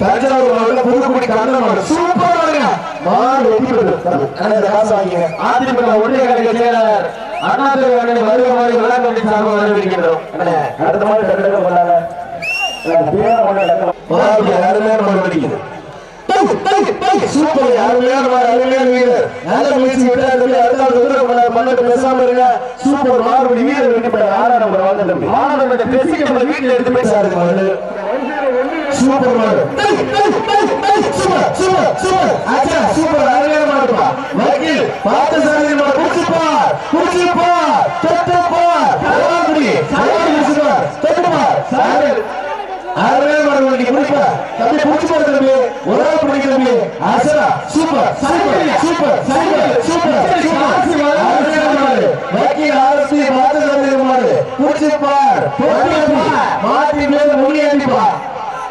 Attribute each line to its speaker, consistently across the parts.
Speaker 1: தஞ்சாவூர் மாவட்டம் புதுக்குடி கண்ணன் மாடு சூப்பர் மாடுங்க மாடு வெற்றி பெற்று காசு வாங்கிங்க.
Speaker 2: அதிமுக ஒன்றிய கழக செயலாளர் அண்ணாதுரை அண்ணன் வருகை மாதிரி விளையாட்டு சார்பாக வரவேற்கின்றோம்.
Speaker 1: அடுத்த மாடு டக்கு பண்ணாங்க அருமையான மாடு வெடிக்குது. சூப்பர். அருமையான மாடு அருமையான வீரர். நல்ல முயற்சி விட்டா அடுத்த பண்ணிட்டு பேசாம இருங்க. சூப்பர் மாறுபடி வீரர் வெட்டி போய் ஆறாம் நம்பர் வாழ்ந்த தம்பி.
Speaker 2: பேசி நம்ம வீட்டில் எடுத்து
Speaker 1: பேசாரு சூப்பர் மாடு சூப்பர் சூப்பர் சூப்பர். ஆச்சா சூப்பர். அருமையான மாடுப்பா வக்கீல் பார்த்து சாரதி மாடு குடிச்சுப்பார் குடிச்சுப்பார் தொட்டுப்பார் பரவாக்குடி சாரதி குடிச்சுப்பார் தொட்டுப்பார் சாரதி. அருமையான மாடு நீங்க குடிப்பா தம்பி குடிச்சு தம்பி. ஒரு ஆள் பிடிக்க தம்பி. ஆசரா super super super super super அருமையான மாடு வக்கீல் ஆரத்தி பார்த்த சாரதி மாடு குடிச்சுப்பார் தொட்டுப்பார் மாட்டி மேல முடி அடிப்பா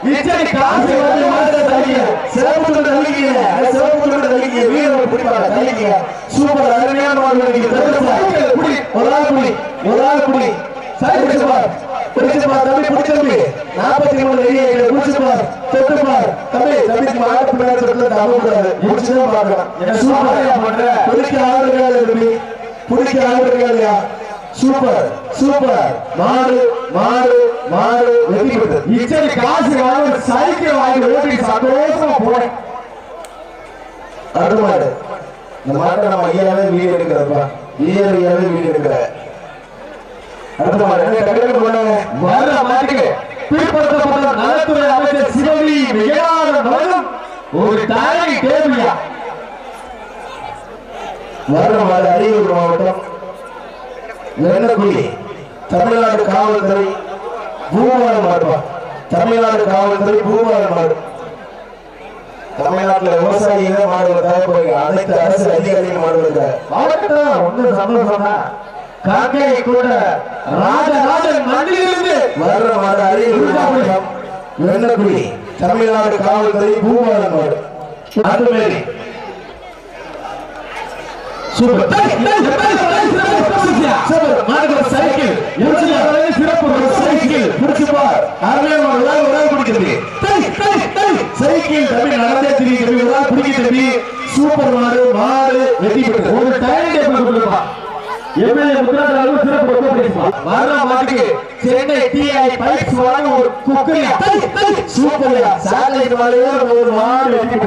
Speaker 1: இச்சடி காசு வந்து மாட்ட தள்ளிய சிறப்பு தொண்டு தள்ளிக்கீங்க சிறப்பு தொண்டு தள்ளிக்கீங்க வீரர் பிடிப்பாங்க தள்ளிக்கீங்க சூப்பர் அருமையான மாடு நீங்க தள்ளுங்க குடி ஒரு ஆள் குடி. ஒரு ஆள் குடி சரி பிடிச்சுப்பார் பிடிச்சுப்பார் தம்பி. பிடிச்சம்பி நாற்பத்தி மூணு வெளியே பிடிச்சுப்பார் தொட்டுப்பார் தம்பி தம்பி மாடு பின்னாடி தொட்டு தம்ப கூடாது முடிச்சுதான் பார்க்கலாம் சூப்பர். பிடிக்க ஆடுறீங்க தம்பி? பிடிக்க ஆடுறீங்க சூப்பர் சூப்பர். மாடு மாடு மாடு வெற்றி பெற்றது.
Speaker 2: இச்சடி காசு வாங்க சைக்கிள் வாங்கி ஓட்டி சந்தோஷமா போனேன்.
Speaker 1: அடுத்த மாடு இந்த மாட்டை நம்ம ஐயாவே வீடு எடுக்கிறப்பா ஐயாவே வீடு எடுக்கிற அடுத்த மாடு என்ன டக்கு பண்ணாங்க
Speaker 2: வர மாட்டுக்கு பிற்படுத்தப்பட்ட நலத்துறை அமைச்சர் சிவகி விஜயநாதன் அவர்களும் ஒரு தாரை தேவையா
Speaker 1: வர்ற மாடு அரியலூர் மாவட்டம். வெண்ணக்குடி. தமிழ்நாடு காவல்துறை பூமாரம் மாடுப்பா. தமிழ்நாடு காவல்துறை பூமாரம் மாடு. தமிழ்நாட்டில் விவசாயிகள் மாடுகளை தேவைப்படுங்க அனைத்து அரசு அதிகாரிகள் மாடுகளுக்கு
Speaker 2: மாவட்டம் ஒன்று சந்தோஷம் காக்கை கூட ராஜராஜன் மண்ணிலிருந்து
Speaker 1: வர்ற மாடு அருகில் தமிழ்நாடு காவல்துறை பூமாரம் மாடு. அதுமாரி சைக்கிள்
Speaker 2: சிறப்பு
Speaker 1: சைக்கிள் முடிச்சுப்பார் அருமையான பிடிக்கிறது சைக்கிள் தம்பி நடந்தே தெரியும் தம்பி நாள் பிடிக்க தம்பி சூப்பர் மாடு மாடு வெற்றி பெற்றது
Speaker 2: ஒரு டைம் டேபிள் கொடுப்பா எம்எல்ஏ சிறப்பு ரொம்ப பிடிப்பா
Speaker 1: வர்ற மாட்டுக்கு
Speaker 2: சென்னை டிஐ பைப்ஸ் வழங்க ஒரு குக்கரியா
Speaker 1: சூப்பர்யா சாக்லேட் மாலையே ஒரு மாடு வெற்றி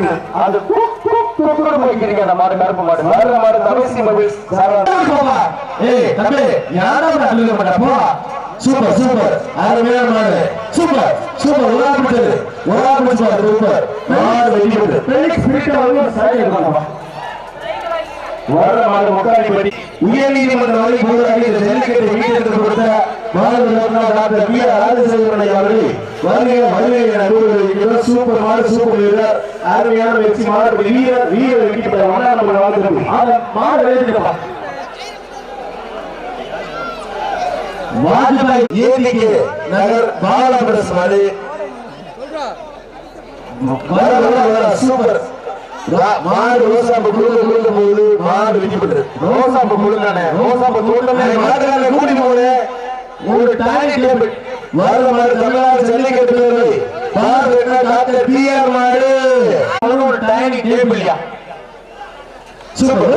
Speaker 2: குக்கர் போய்க்கிறீங்க அந்த மாடு கருப்பு மாடு
Speaker 1: வர்ற மாடு தபசி மொபைல்ஸ்
Speaker 2: ஏய் தம்பி யாரா சொல்லுங்க
Speaker 1: சூப்பர் சூப்பர் அருமையான மாடு சூப்பர். சூப்பர் பிடிச்சது சூப்பர் மாடு
Speaker 2: பெலிக்ஸ்
Speaker 1: மாடு முக்காலிப்படி உயர் நீதிமன்றம் வரை போராடி இந்த ஜல்லிக்கட்டை மீட்டெடுத்து கொடுத்த மாநில டாக்டர் பி ஆர் அவர்கள் வருகை வருகை என சூப்பர் மாடு சூப்பர் வீரர் அருமையான வெற்றி மாடு வீர வீர வெற்றி பெற்ற நம்ம நம்பர் வாழ்த்துக்கள்
Speaker 2: அந்த மாடு
Speaker 1: வாஜ்பாய் ஏடிகே நகர் பாலபிரஸ் மாடு. வர, வர, வர, சூப்பர். மாடு ரோசாப்பு குழுக்க குழுக்க போது மாடு வெற்றி பெற்றது.
Speaker 2: ரோசாப்பு முழுங்கானே ரோசாப்பு தோட்டமே
Speaker 1: மாட்டுக்காரனை கூட்டி போகுது ஒரு டாய்லெட் டேபிள் வர மாடு தமிழ்நாடு ஜல்லிக்கட்டு வீரர்கள். மாடு என்ன டாக்டர் பி மாடு.
Speaker 2: ஒரு டைனிங் டேபிள்யா
Speaker 1: சூப்பர்.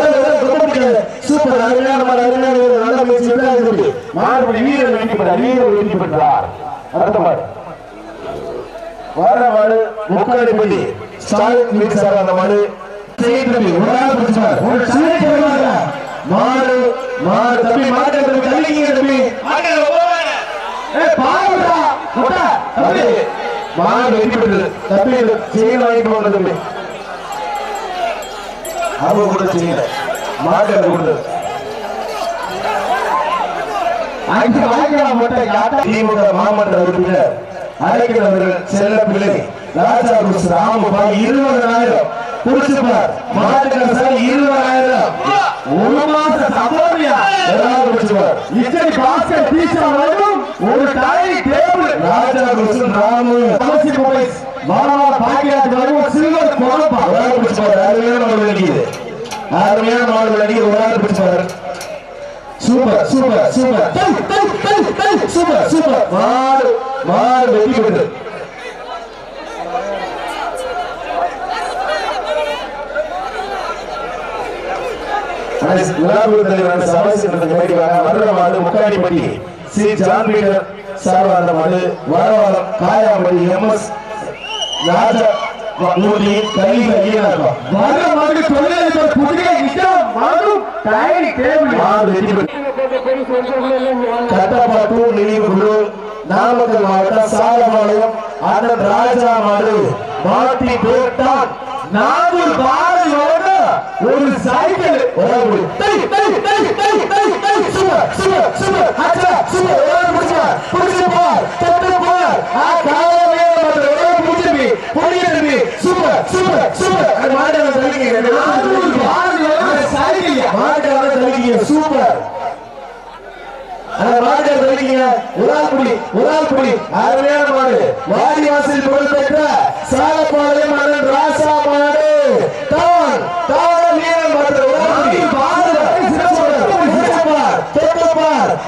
Speaker 1: சூப்பர். அருமையான மாடு அருமையான. நல்ல விடாது தம்பி.
Speaker 2: மாடுபடி வீரர் வெற்றி பெற்றார். வீரர் வெற்றி பெற்றார்.
Speaker 1: அடுத்த மாடு வர மாடு முக்காடிப்பள்ளி ஸ்டாலின் வீட்டு சார் அந்த மாடு தம்பி ஒரு நாள் பிடிச்சார் ஒரு சூப்பர் மாடு. மாடு மாடு தம்பி மாடு தம்பி தள்ளிங்க தம்பி.
Speaker 2: ஏ பாருடா முட்டை
Speaker 1: தம்பி. மாடு வெற்றி பெற்றது தம்பி செயின் வாங்கிட்டு தம்பி. அவங்க கூட செய்யல. மாடு கொடுத்தது.
Speaker 2: அஞ்சு வாய்க்கலாம் மட்டும் யாட்டா
Speaker 1: திமுக மாமன்ற உறுப்பினர் அழைக்கிறவர்கள் செல்ல பிள்ளை. ராஜா குருசு ராமபாய் இருபதாயிரம். குடிச்சுப்பார் மாட்டுக்கு சார் இருபதாயிரம்.
Speaker 2: ஒரு மாசம்
Speaker 1: எல்லாரும் குடிச்சுப்பார்
Speaker 2: இத்தனை பாஸ்கர் டீச்சர் ஒரு டை டேபிள்
Speaker 1: ராஜா கொஸ்டின் ராமு.
Speaker 2: கமசி மொபைல்ஸ் மாணவ பாக்கியாஜ் வரும் ஒரு சில்வர் போனப்பா
Speaker 1: ஒரு ஆள் பிடிச்சு பாரு அருமையான மாடு அடிக்குது அருமையான மாடு அடிக்குது ஒரு ஆள் பிடிச்சு பாரு. Super super super. Super super. மாடு மாடு வெற்றி பெற்று விழாக்குழு தலைவர் சபாசி கமிட்டி வர்ற மாடு முக்காடிப்பட்டி. சி ஜான் பீட்டர் மாடு வரவாரம் காயாம்பட்டி எம் எஸ் ராஜா ஊட்டி கையில் ஈராக்கம்
Speaker 2: வர மாதிரி தொழிலாளர் புதிய இடம் மறு டைரி டேபிள்
Speaker 1: மாடு வெற்றி பெற்று கட்டப்பாட்டூர் நினைவு குழு நாமக்கல் மாவட்டம் சாலபாளையம் அண்ணன் ராஜா மாடு மாட்டி பேட்டான்.
Speaker 2: நானூறு பாடலோட ஒரு சைக்கிள்.
Speaker 1: ஒரு டேய் டேய் டேய் டேய் டேய் டேய் சூப்பர் சூப்பர் சூப்பர் அச்சா சூப்பர் ஒரு புடிச்சா புடிச்சு பார் தொட்டு பார் ஆ காலையில வந்து ஒரு புடிச்சு புடிச்சு சூப்பர் சூப்பர் சூப்பர் அது மாடு தள்ளிங்க
Speaker 2: நானூறு பாடலோட ஒரு சைக்கிள்
Speaker 1: மாடு தள்ளிங்க சூப்பர் அந்த மாடு தள்ளிங்க ஒரு ஆள் புடி ஒரு ஆள் புடி அருமையான மாடு வாடி வாசல் புகழ் பெற்ற சாலப்பாளையம் அண்ணன் ராசா மாடு தான் தான் வீரன் மாடு ஒரு ஆள் புடி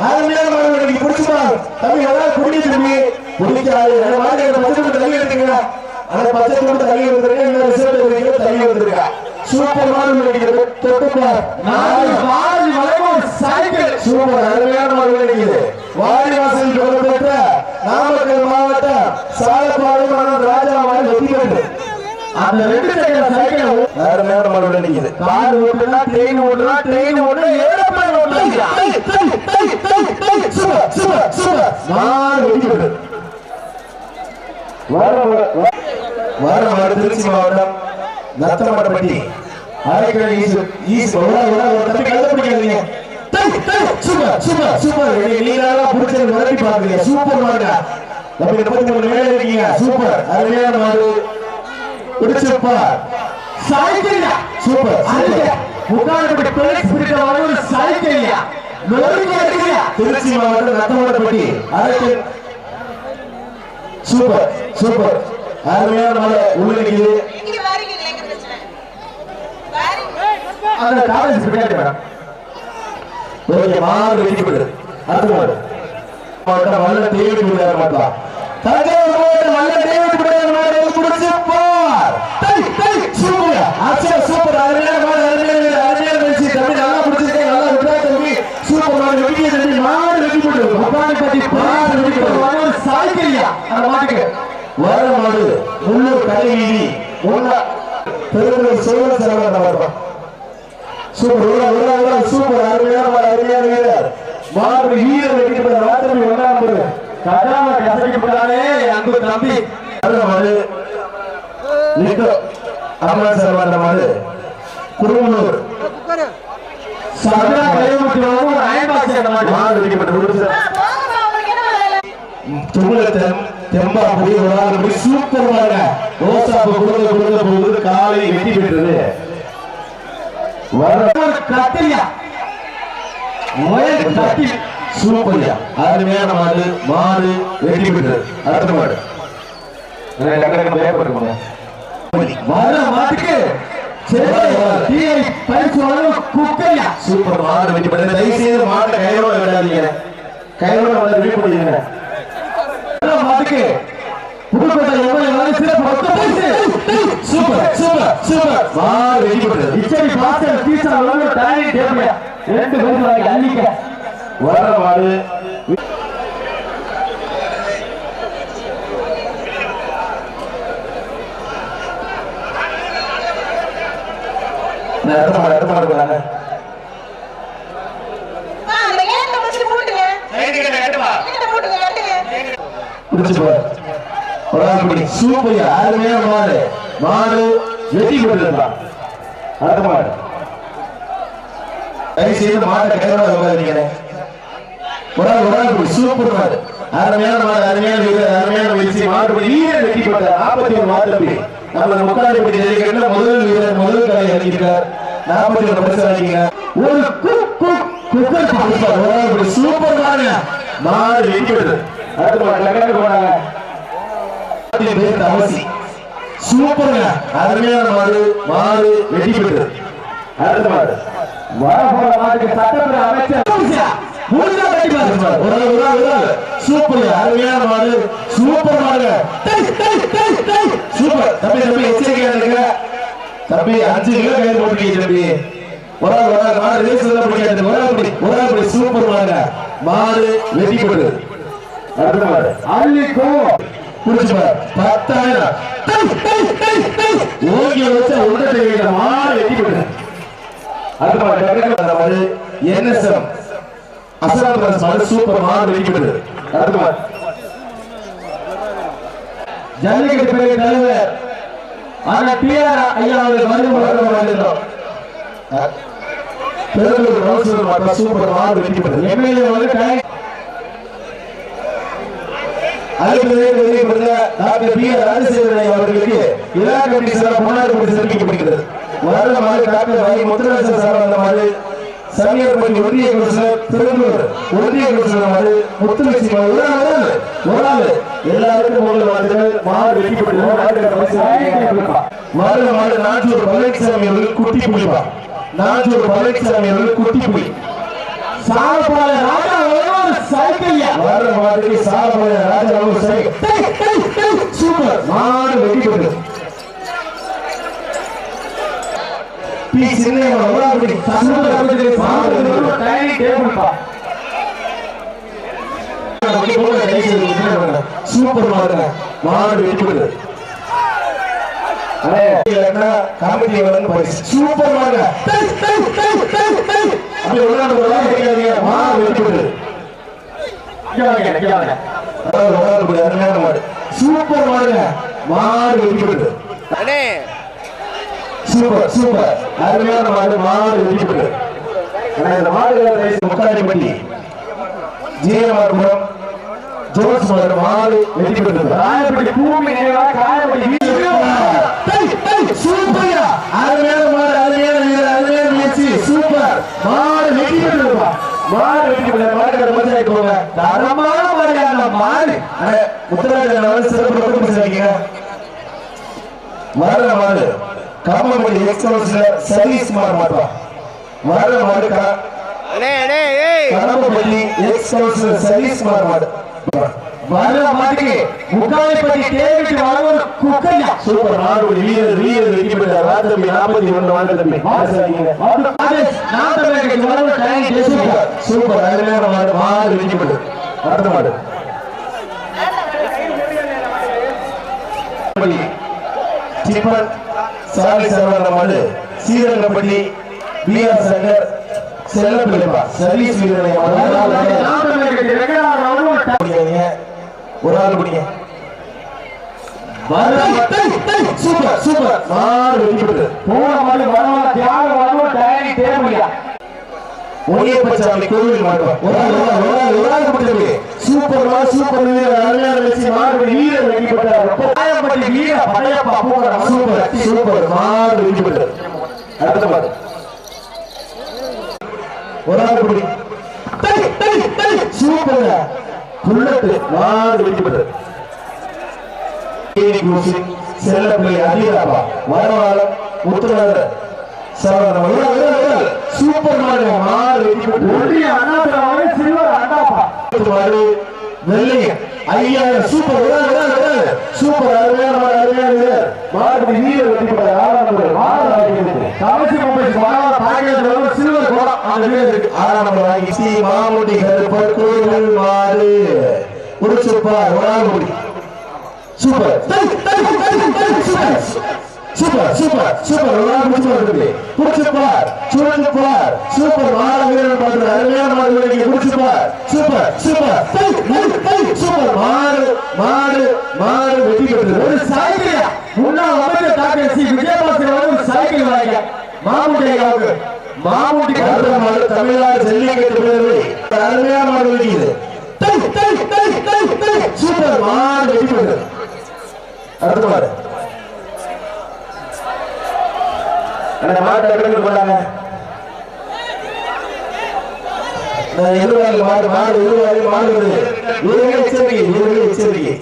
Speaker 1: அருமையான மாடு நீங்க புடிச்சுப்பார் தம்பி எல்லாம் புடி தம்பி புடிக்காது அந்த மாடு அந்த பச்சை துண்டு தள்ளி எடுத்துங்க அந்த பச்சை துண்டு தள்ளி எடுத்துருங்க இந்த ரிசல்ட் எடுத்துருங்க தள்ளி எடுத்துருங்க சூப்பர் மாடு நினைக்கிறது தொட்டுப்பார்
Speaker 2: பாடல் வரைக்கும் ஒரு சைக்கிள்
Speaker 1: சூப்பர் அருமையான மாடு நினைக்குது வாடிவாசல் புகழ் பெற்ற நாமக்கல் மாவட்டம் சாலப்பாளையம் அண்ணன் ராஜா மாடு வெற்றி பெற்று.
Speaker 2: அந்த ரெண்டு சைக்கிள் சைக்கிள்
Speaker 1: அருமையான மாடு நினைக்குது கார் ஓட்டுனா ட்ரெயின் ஓட்டுனா ட்ரெயின் ஓட்டுனா ஏரோப்ளேன் ஓட்டுனா சூப்பர் சூப்பர் சூப்பர். மாடு வெற்றி பெற்று. வர வர மாடு திருச்சி மாவட்டம் நத்தமட்டப்பட்டி அரைக்கடை ஈசு ஈசு ஒரு ஒரு ஒரு தம்பி கழுத பிடிக்காதீங்க சூப்பர் சூப்பர் சூப்பர். நீங்களா புடிச்சது விரட்டி பாக்குறீங்க சூப்பர் மாடுங்க நம்ம முப்பத்தி மூணு மேல இருக்கீங்க. சூப்பர். அருமையான மாடு. பிடிச்சிருப்பா.
Speaker 2: சைக்கிள்
Speaker 1: சூப்பர்
Speaker 2: வர ஒரு சைக்கிள் நொறுக்கி எடுக்கலையா
Speaker 1: திருச்சி மாவட்டம் நத்தமட்டப்பட்டி அரைக்கடை சூப்பர் சூப்பர். அருமையான மாடு. உள்ள
Speaker 2: அந்த டாலன்ஸ் பின்னாடி வர
Speaker 1: ஓகே மாறு வெயிட் பெற்று அடுத்த மாடு மாவட்டம் வல்ல தேடி விடுறாரு மாட்டா தஞ்சாவூர் மாவட்டம் வல்ல தேடி விடுறாரு மாடு முடிச்சு பார் டேய் டேய் சூப்பர். ஆச்சா சூப்பர். அருமையான மாடு அருமையான வீடு, அருமையான வெற்றி தம்பி நல்லா பிடிச்சிருக்கேன் நல்லா விட்டா தம்பி. சூப்பர் மாடு வெற்றி தம்பி. மாடு வெற்றி பெற்று
Speaker 2: முன்னாடி
Speaker 1: மாடு வெற்றி பெற்று
Speaker 2: வர ஒரு சைக்கிள் அந்த மாட்டுக்கு.
Speaker 1: வர மாடு உள்ளூர் கடை வீதி முன்னா பெருங்குடி சோழ செலவன் மாவட்டம் சூப்பர் உள்ள சூப்பர். அருமையான அருமையான வீரர். மாடு வீரர் வெற்றி ஒன்றாம்
Speaker 2: அன்பு தம்பி.
Speaker 1: மாடு.
Speaker 2: அயன்பாசி
Speaker 1: மாடு சூப்பர் ரோசாப்பு போகுது காலை வெற்றி பெற்றது.
Speaker 2: கத்திரியா? முயல் கத்தில்
Speaker 1: அருமையான மாடு மாடு வெற்றி பெற்றது. அடுத்த மாடு.
Speaker 2: வர மாட்டுக்கு
Speaker 1: சூப்பர் மாடு வெற்றி பெற்றது. தயவு செய்து மாட்டை கையோட விடாதீங்க கையோட வந்து ரிவ்யூ பண்ணிடுங்க
Speaker 2: மாட்டுக்கு புதுக்கோட்டை சிறப்பு
Speaker 1: சூப்பர் சூப்பர். சூப்பர். மாடு வெற்றி பெற்றது.
Speaker 2: இச்சடி பாசல் பீசா வழங்கும் டைனிங் டேபிள் ரெண்டு பரிசு வாங்கி அள்ளிக்க
Speaker 1: வர மாடு நான் அடுத்த மாடு அடுத்த மாடு போறாங்க. சூப்பர் அருமையான மாடு. மாடு. வெட்டி கொடுத்துருந்தா அடுத்த மாடு. தயவு செய்து மாட்டை கையோட உட்காந்துருக்கீங்க ஒரு ஆள் ஒரு ஆள் சூப்பர் மாடு. அருமையான மாடு அருமையான வீரர் அருமையான வீழ்ச்சி மாடு வீரர் வெட்டி போட்ட நாற்பத்தி ஒரு மாடு நம்ம முக்காடி பிடி முதல் வீரர் முதல் கடை இறங்கியிருக்கார் நாற்பத்தி ஒரு பரிசு
Speaker 2: ஒரு குக்கர்
Speaker 1: சூப்பர் ஒரு ஆள் சூப்பர் மாடு மாடு வெட்டி விடுது அடுத்த மாடு லக்கணக்கு போனாங்க. சூப்பருங்க. அருமையான மாடு மாடு வெற்றி பெற்று அடுத்த மாடு.
Speaker 2: வரப்போற மாட்டுக்கு சட்டமன்ற அமைச்சர்.
Speaker 1: முடிஞ்சா வெட்டி பாருங்க ஒரு ஒரு ஒரு சூப்பர் அருமையான மாடு. சூப்பர் மாடு சூப்பர். தம்பி தம்பி எச்சரிக்கையா இருங்க. தம்பி அஞ்சு கிலோ கயிறு போட்டுருக்கீங்க தம்பி. ஒரு ஆள் ஒரு ஆள். மாடு ரேஸ் எல்லாம் பிடிக்காது ஒரு ஆள் பிடி ஒரு ஆள் பிடி. சூப்பர் மாடுங்க. மாடு வெட்டி போடுது அடுத்த மாடு.
Speaker 2: அள்ளிக்கோ.
Speaker 1: புடிச்சு பத்தாயிரம். டேய், டேய், உடனே மாடு வெட்டி போடுது அடுத்த மாடு என்எஸ்எம். அசலாம் பிரஸ் சூப்பர் மாடு வெட்டி போடுது அடுத்த மாடு
Speaker 2: ஜல்லிக்கட்டு பெரிய தலைவர். ஆனா டிஆர் ஐயா அவர்கள் மருந்து
Speaker 1: பெருந்தூர் சூப்பர் மாடு வெட்டி போடுது
Speaker 2: எம்எல்ஏ வந்து கலை
Speaker 1: அடுத்தது டாக்டர் பி ஆர் ராஜசேகரன் அவர்களுக்கு விழா கமிட்டி சார் முன்னாடி கொண்டு சிறப்பிக்கப்படுகிறது வருட மாடு டாக்டர் வை முத்துராஜன் சார் வந்த மாடு சமீபப்பட்டி ஒன்றிய கமிஷனர் திருவள்ளூர் ஒன்றிய கமிஷனர் மாடு முத்துலட்சுமி ஒரு ஆள், ஒரு ஆள், எல்லாருக்கும் உங்கள் வாழ்த்துக்கள். மாடு வெட்டிப்படுகிறது மாடு மாடு நாஞ்சூர் பழனிசாமி அவர்கள் குட்டி புலிப்பா. நாஞ்சூர் பழனிசாமி அவர்கள் குட்டி புலி.
Speaker 2: சாலப்பாளைய ராஜா சைக்கிள்யா
Speaker 1: வர மாதிரி டேய், டேய், டேய், சூப்பர். மாடு வெட்டி போட்டு. பி சின்னையன் உலாபடி
Speaker 2: டைனிங் டேபிள் பா.
Speaker 1: சூப்பர் மாடு மாடு வெட்டி போட்டு. காமெடி சூப்பர் மாடு டேய். அப்படி கிடைக்காதீங்க. மாடு வெட்டி போட்டு. அருமையான மாடு சூப்பர் மாடுங்க மாடு வெட்டிப்படுது சூப்பர் சூப்பர். அருமையான மாடு மாடு ஆனா இந்த மாடுகளை முக்காடிப்பட்டி ஜீவமார்புரம் ஜோஸ் மாடு மாடு வெட்டிப்படுது
Speaker 2: ராயப்பட்டி பூமி காயப்பட்டி
Speaker 1: சூப்பர்யா. அருமையான மாடு அருமையான அருமையான முயற்சி சூப்பர். மாடு வெட்டிப்படுதுப்பா மாடு வெட்டிப்படுது மாடு
Speaker 2: தரமான மாதிரியான மாடு
Speaker 1: முத்தராஜன் சிறப்பு பக்கம் பேசுறீங்க வர மாடு காமமணி எக்ஸ்கவுன்சிலர் சதீஷ்குமார் மாட்டா. வர மாடு கடம்பப்பள்ளி எக்ஸ்கவுன்சிலர் சதீஷ்குமார் மாடு.
Speaker 2: வர மாட்டுக்கு முக்காலிப்பட்டி தேவிட்டு வளவர் குக்கையா
Speaker 1: சூப்பர். மாடு வீரர் வீரர் வெட்டிப்பட்ட ராஜதம்பி நாற்பத்தி ஒன்று வாங்க தம்பி. சூப்பர். அருமையான மாடு. மாடு வெட்டிப்பட்டு அடுத்த மாடு. சிப்பன் சாலை சரவண மாடு. சீரங்கப்பட்டி பிஆர் சங்கர் செல்லப்பிள்ளைப்பா சர்வீஸ் வீரனை ஒரு ஆள் பிடிங்க. Super super. மாடு வெட்டிப்பட்டு
Speaker 2: போன மாடு வரவர தியாக வளவர் டைனிங் டேபிள்யா
Speaker 1: முனியப்பச்சாமி கோவில் மாடுவா ஒரு ஆள் ஒரு ஆள் ஒரு ஆள் பிடிச்சிருக்கு. சூப்பர் மா சூப்பர் வீரர் அருமையான வெற்றி மாடு வீரர் வெட்டிப்பட்டார்
Speaker 2: காயப்பட்டி வீர படையப்பா பூங்கர
Speaker 1: சூப்பர் சூப்பர். மாடு வெட்டிப்பட்டார் அடுத்த மாடு. ஒரு ஆள் பிடி சூப்பர் புல்லட்டு மாடு வெட்டிப்பட்டார் செல்லப்பிள்ளை அதிகாரப்பா வரவாளம் சரவணன் சூப்பர் மாடு மாடு வெட்டிப்பட்டு மாடு வெள்ளையன் ஐயாயிரம் சூப்பர். சூப்பர் அருமையான மாடு அருமையான மாடு வீரர் வெட்டிப்பட்ட ஆறாம் மாடு.
Speaker 2: கவசி பாக்கெட் வளவர் சில்வர் கோடம் இருக்கு
Speaker 1: ஆறாம் நம்பர் வாங்கி சி மாமுடி கருப்பர் கோயில் மாடு புடிச்சுப்பார் ஒரு முடி super. Super super super. Super ஒரு முடிச்சு வருது புடிச்சுப்பார் சூழ்ந்துப்பார் சூப்பர். மாடு வீரர் பார்த்து அருமையான மாடு வீரர் புடிச்சுப்பார் சூப்பர் சூப்பர். சூப்பர். மாடு மாடு மாடு வெட்டி பெற்றது.
Speaker 2: ஒரு சைக்கிள் முன்னாள் அமைச்சர் டாக்டர் சி. விஜயபாஸ்கர் ஒரு சைக்கிள் வாங்க மாமுட்டையாவுக்கு மாமூட்டி
Speaker 1: அடுத்த மாடு தமிழ்நாடு ஜல்லிக்கட்டு வீரர்கள் அருமையான மாடு வெட்டிக்குது சூப்பர் மாடு வெட்டி பெற்றது அடுத்த மாடு அந்த மாட்டை எப்படி போட்டாங்க? நான் மாடு மாடு எதிர்வாரி மாடு வருது. எச்சரிக்கை வீரர்கள் எச்சரிக்கை.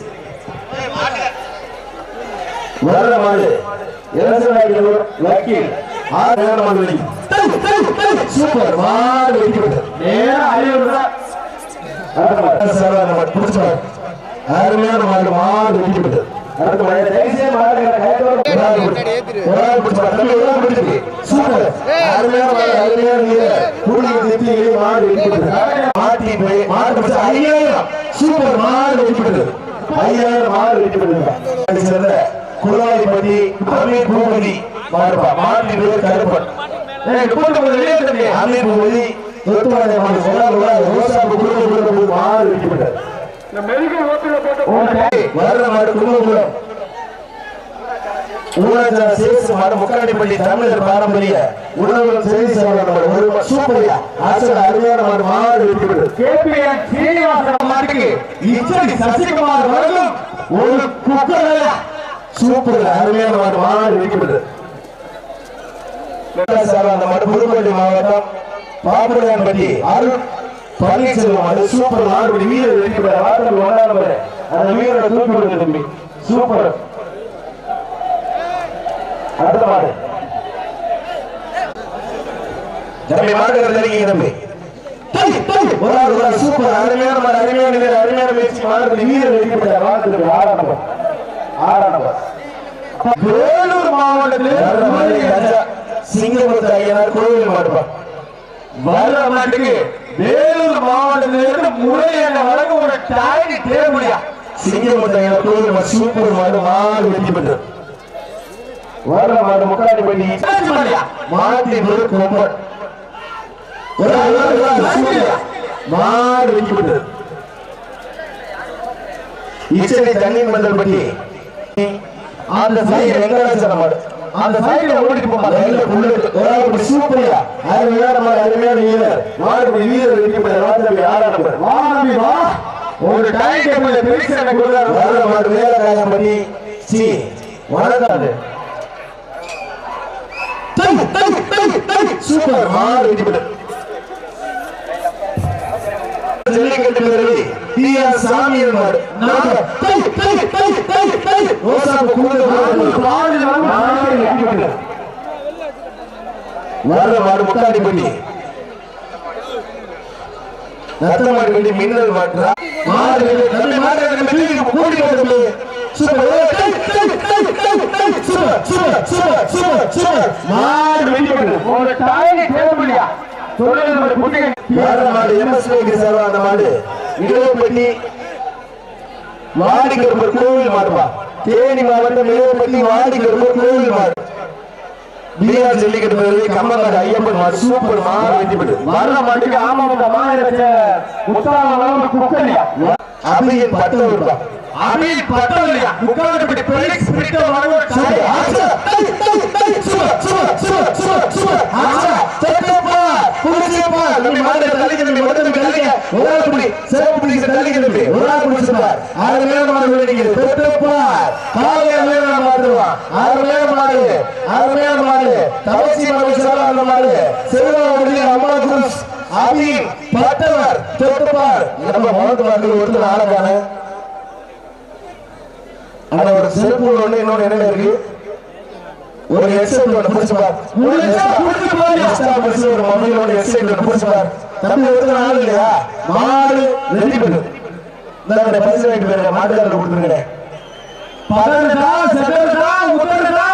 Speaker 1: மாடு. இளசனாகியோர் வக்கீல். ஆறு மாடு வெடி சூப்பர். மாடு. வெட்டி மாடு பிடிச்சு பாரு அருமையான மாடு மாடு வெட்டி அடுத்த மாடு ஒரு ஆள். தம்பி, ஒரு ஆள். சூப்பர். அருமையான மாடு அருமையான திருப்தியிலே மாடு வெடிப்பட்டது மாட்டி போய் மாடு பிடிச்ச ஐயாயிரம். சூப்பர் மாடு வெடிப்பட்டது ஐயாயிரம் மாடு வெடிப்பட்டது சேர்ந்த குழாய்பதி அமீர் பூபதி மாடுப்பா மாட்டி பேர் கருப்பன். முக்காடிப்பள்ளி தமிழர் பாரம்பரிய உணவுகள் செய்தி சேவை ஒரு சூப்பர்யா ஆசல் அருமையான மாடு மாடு வெடிப்பட்டது
Speaker 2: KPN சீனிவாசன் மாட்டுக்கு இச்சடி சசிகுமார் வழங்கும் ஒரு குக்கர்
Speaker 1: சூப்பர் அருமையான மாடு மாடு மாடு புதுக்கோட்டை மாவட்டம் பாபுரையான்பட்டி அருள் பன்னீர்செல்வம் அது சூப்பர் மாடு வீரர் வெடிப்பட்ட வார்த்தை ஒன்றாம் நம்பர் அந்த வீரரை தூக்கி விடுங்க தம்பி. சூப்பர். அடுத்த மாடு. தம்பி மாடு தெரிவிங்க தம்பி. ஒரு ஆள், ஒரு சூப்பர். அருமையான மாடு அருமையான வீரர் அருமையான முயற்சி மாடு வீரர் வெடிப்பட்ட வார்த்தை ஆறாம் நம்பர். ஆறாம் நம்பர்.
Speaker 2: வேலூர் மாவட்டத்தில்
Speaker 1: சிங்கபுரத்து ஐயனார் கோவில் மாடுப்பா
Speaker 2: வர்ற மாட்டுக்கு வேலூர் மாவட்டத்திலிருந்து முறையான வழங்கும் ஒரு டாய்லி தேவையா
Speaker 1: சிங்கபுரத்து ஐயனார் மாடு சூப்பர் மாடு மாடு வெற்றி பெற்று வர்ற மாடு முக்காடி பண்ணி மாட்டி ஒரு கொம்பன். மாடு வெற்றி பெற்று இச்சனை தண்ணீர் மண்டல் பட்டி. அந்த சைடு வெங்கடாச்சல மாடு
Speaker 2: அந்த சைடுல ஓடிட்டு போமா
Speaker 1: நல்ல புல்லட். ஒரு ஆள் சூப்பர்யா அருமையான மாடு அருமையான வீரர் இப்படி வீரர் வெற்றி பெற்ற வார்த்தை ஆறாம் நம்பர்
Speaker 2: வா தம்பி வா ஒரு டைம் டேபிள் பிரிக்ஸ் எனக்கு கொடுக்குறாரு
Speaker 1: வர்ற மாடு வேலைக்காயம் பண்ணி சி வணக்காது சூப்பர் மாடு வெற்றி பெற்று ஜல்லிக்கட்டு பேரவை டி ஆர் சாமியன் மாடு ரோசாப்பு கூடுதல் மாடு வெற்றி பெற்று வர்ற மாடு முக்காடி பண்ணி. ரத்த மாடு கட்டி மின்னல் மாட்டுறா மாடு தம்பி மாடு தூக்கி கூடி சூப்பர். மாடு பெற்று
Speaker 2: ஒரு புட்டிங்க
Speaker 1: வர்ற மாடு எம்எஸ்ஏக்கு அந்த மாடு. இடுவப்பட்டி வாடிக்கருப்பர் கோவில் மாடுப்பா. தேனி மாவட்டம் இடுவப்பட்டி வாடிக்கருப்பர் கோவில் மாடு. பிஆர் ஜல்லிக்கட்டு பேரவை கம்மநாடு ஐயப்பன் மாடு. சூப்பர் மாடு வெற்றி பெற்று
Speaker 2: வர்ற மாட்டுக்கு ஆமா மாநிலத்தை முத்தாளம் குக்கரியா
Speaker 1: அபியின்
Speaker 2: பட்டம் இல்லையா முக்காலப்பட்டி பெலிக்ஸ் பிரிட்ட
Speaker 1: சூப்பர்
Speaker 2: டைம்
Speaker 1: ஆச்சா. டேய் டேய் டேய் super super super super super ஆச்சா தட்டப்பா புடிச்சப்பா நம்ம மாடு தள்ளிக்க நம்ம மொத்தம் தள்ளிக்க ஒரு ஆள் புடி சேவ புடிச்ச தள்ளிக்க தம்பி. ஒரு ஆள் ஆறு மேல மாடு விடுங்க காலைய மேல மாடுவா ஆறு மேல மாடு. ஆறு மேல மாடு. தவசி மாடு. அந்த மாடு. செல்வா முடிய அம்மா குருஸ் அபி பட்டவர் தொட்டுப்பார். நம்ம மொத்தம் வந்து ஒருத்தர் ஆளக்கான ஆனா ஒரு செல்போன் ஒண்ணு இன்னொன்னு என்ன இருக்கு. ஒரு ஹெட்செட் ஒண்ணு புடிச்சு பார்
Speaker 2: ஒரு புடிச்சு.
Speaker 1: எக்ஸ்ட்ரா பஸ் ஒரு ஒண்ணு ஹெட்செட் ஒண்ணு புடிச்சு பார் தம்பி ஒரு இல்லையா? மாடு ரெடி பண்ணு இந்த பரிசு வாங்கிட்டு போயிருங்க. மாட்டுக்காரர் கொடுத்துருங்க
Speaker 2: பதறடா செதறடா உதறடா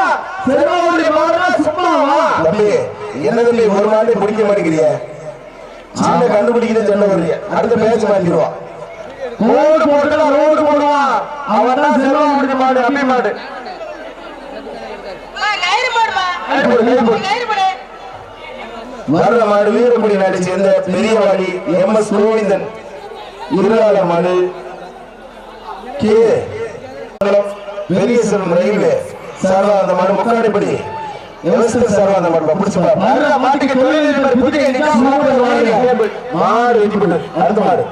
Speaker 2: செல்வாவுடைய மாடா சும்மாவா?
Speaker 1: தம்பி என்ன தம்பி ஒரு மாடு பிடிக்க மாட்டேங்கிறீங்க சின்ன கண்டுபிடிக்கிறத சொன்ன வருங்க அடுத்த மேட்ச் மாத்திடுவான்
Speaker 2: கோடு போட்டுடா ரோடு போடுவான் அவன் தான் செல்வாவுடைய மாடு அப்படி மாடு.
Speaker 1: வர்ற மாடு வீரப்படி நாட்டை சேர்ந்த பெரியவாடி எம் எஸ் கோவிந்தன் இருளாள மாடு கே. பெரிய செல்வம் ரயில்வே சார்பா அந்த மாடு முக்காடிப்படி எவசல் சார்பா அந்த மாடு பிடிச்சு பாரு.
Speaker 2: வர்ற மாட்டுக்கு தொழிலதிபர் புதிய நிஜாம்
Speaker 1: சூப்பர் மாடு. பெற்று அடுத்த மாடு.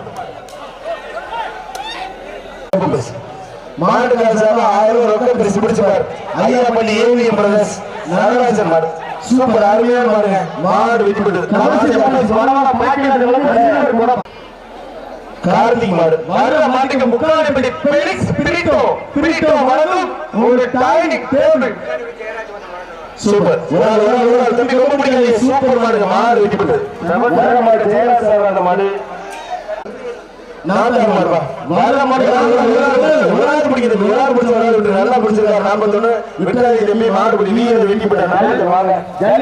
Speaker 1: மாடு சார்பா ஆயிரம் ரொக்க பரிசு. பிடிச்சு பாரு ஐயாப்பள்ளி ஏவிஎம் பிரதர்ஸ் நடராஜன் மாடு. சூப்பர் அருமையான மாடுங்க. மாடு விட்டுவிட்டு கார்த்திக் மாடு.
Speaker 2: வர்ற மாட்டுக்கு முக்காலப்படி பெலிக்ஸ் பிரிட்டோ பிரிட்டோ வழங்கும் ஒரு டைனிக் டேபிள்
Speaker 1: சூப்பர். ஒரு ஆள், ஒரு ஆள், தம்பி ரொம்ப பிடிக்கல சூப்பர் மாடுங்க. மாடு விட்டுவிட்டு மாடு ஜெயராஜ் சார் அந்த மாடு நாட்டார் மாடுப்பா வர மாடு விளையாட்டு பிடிக்கிறது விளையாட்டு பிடிச்ச விளையாட்டு நல்லா பிடிச்சிருக்காரு நாற்பத்தொன்னு விட்டாதி தம்பி மாடு பிடி வீரர் வெட்டி போட்ட நாளைக்கு வாங்க